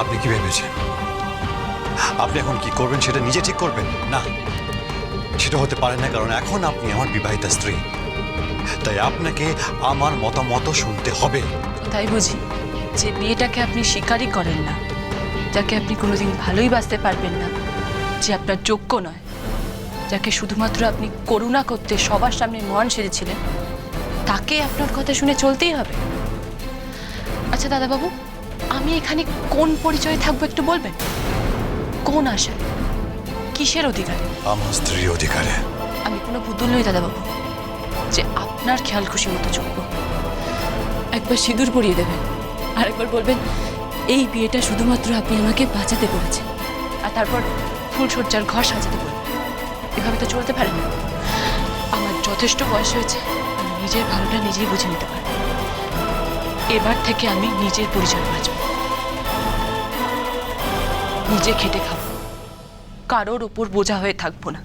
আপনি কি ভেবেছেন? আপনি এখন কি করবেন সেটা নিজে ঠিক করবেন? না, সেটা হতে পারে না, কারণ এখন আপনি আমার বিবাহিতা স্ত্রী। তাই আপনাকে আমার মতামত শুনতে হবে। তাই বুঝি যে বিয়েটাকে আপনি স্বীকারই করেন না। যাকে আপনি কোনোদিন ভালোই বাঁচতে পারবেন না। যে আপনার যোগ্য নয়। যাকে শুধুমাত্র আপনি করুণা করতে সবার সামনে মহান সেজেছিলেন, তাকে আপনার কথা শুনে চলতেই হবে। আচ্ছা দাদাবাবু আমি এখানে কোন পরিচয়ে থাকব একটু বলবেন? কোন আশা কিসের অধিকারে? আমার স্ত্রীর অধিকারে। আমি কোনো পুতুল নই দাদাবাবু। যে আপনার খেয়াল খুশি মতো চলবো একবার সিঁদুর পরিয়ে দেবেন। আর একবার বলবেন এই বিয়েটা শুধুমাত্র আপনি আমাকে বাঁচাতে বলেছেন আর তারপর ফুলসজ্জার ঘর সাজাতে বলবেন। এভাবে তো চলতে পারে না। আমার যথেষ্ট বয়স হয়েছে। আমি নিজের ভালোটা নিজেই বুঝে নিতে পারব। এবার থেকে আমি নিজের পরিচয় বাঁচব। নিজে খেটে খাব। কারোর ওপর বোঝা হয়ে থাকব না।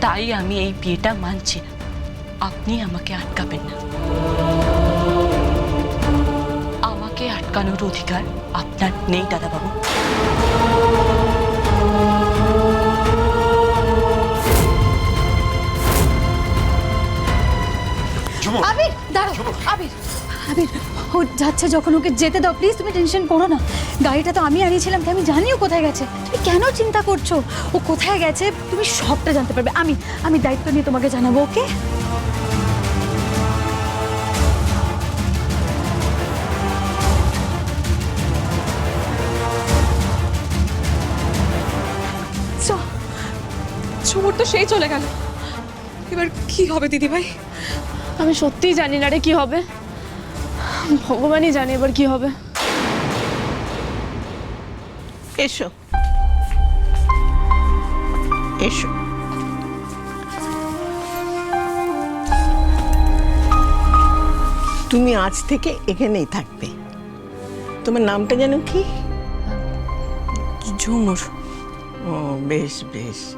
তাই আমি এই বিয়েটা মানছি না। আপনি আমাকে আটকাবেন না। আমাকে আটকানোর অধিকার আপনার নেই দাদাবাবু। আবির দাঁড়াও আবির। আবির ও যাচ্ছে যখন ওকে যেতে দাও প্লিজ তুমি টেনশন করো না। গাড়িটা তো আমি আনিয়েছিলাম, তাই আমি জানিও কোথায় গেছে। তুমি কেন চিন্তা করছ? ও কোথায় গেছে? তুমি সবটা জানতে পারবে। আমি আমি দায়িত্ব নিয়ে তোমাকে জানাব, ওকে? ঝুমুর তো সেই চলে গেল। এবার কি হবে দিদি ভাই আমি সত্যিই জানি না রে, কি হবে। ভগবানই জানে এবার কি হবে। এসো। এসো। তুমি আজ থেকে এখানেই থাকবে। তোমার নামটা যেন কি? ঝুমুর। ও বেশ বেশ।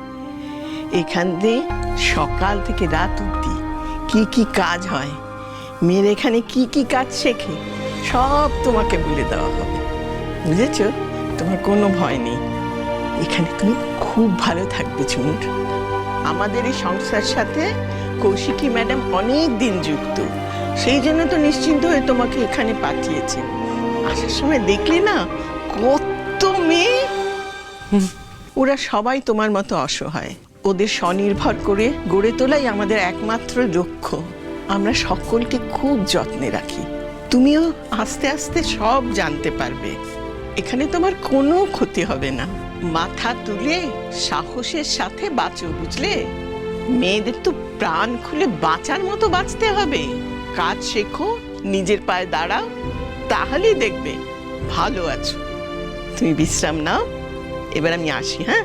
এখান দিয়ে সকাল থেকে রাত অবধি কি কি কাজ হয়? মেয়ের এখানে কি কি কাজ শেখে, সব তোমাকে বলে দেওয়া হবে। বুঝেছ? তোমার কোনো ভয় নেই। এখানে তুমি খুব ভালো থাকবে, চুমুর। আমাদের এই সংস্থার সাথে কৌশিকী ম্যাডাম অনেক দিন যুক্ত। সেই জন্য তো নিশ্চিন্ত হয়ে তোমাকে এখানে পাঠিয়েছে। আসার সময় দেখলে না, কত মেয়ে! ওরা সবাই তোমার মতো অসহায়। ওদের স্বনির্ভর করে গড়ে তোলাই আমাদের একমাত্র লক্ষ্য। আমরা সকলকে খুব যত্নে রাখি। তুমিও আস্তে আস্তে সব জানতে পারবে। এখানে তোমার কোনো ক্ষতি হবে না। মাথা তুলে সাহসের সাথে বাঁচো, বুঝলে? মেয়েদের তো প্রাণ খুলে বাঁচার মতো বাঁচতে হবে। কাজ শেখো, নিজের পায়ে দাঁড়াও, তাহলেই দেখবে ভালো আছো। তুমি বিশ্রাম নাও। এবার আমি আসি হ্যাঁ?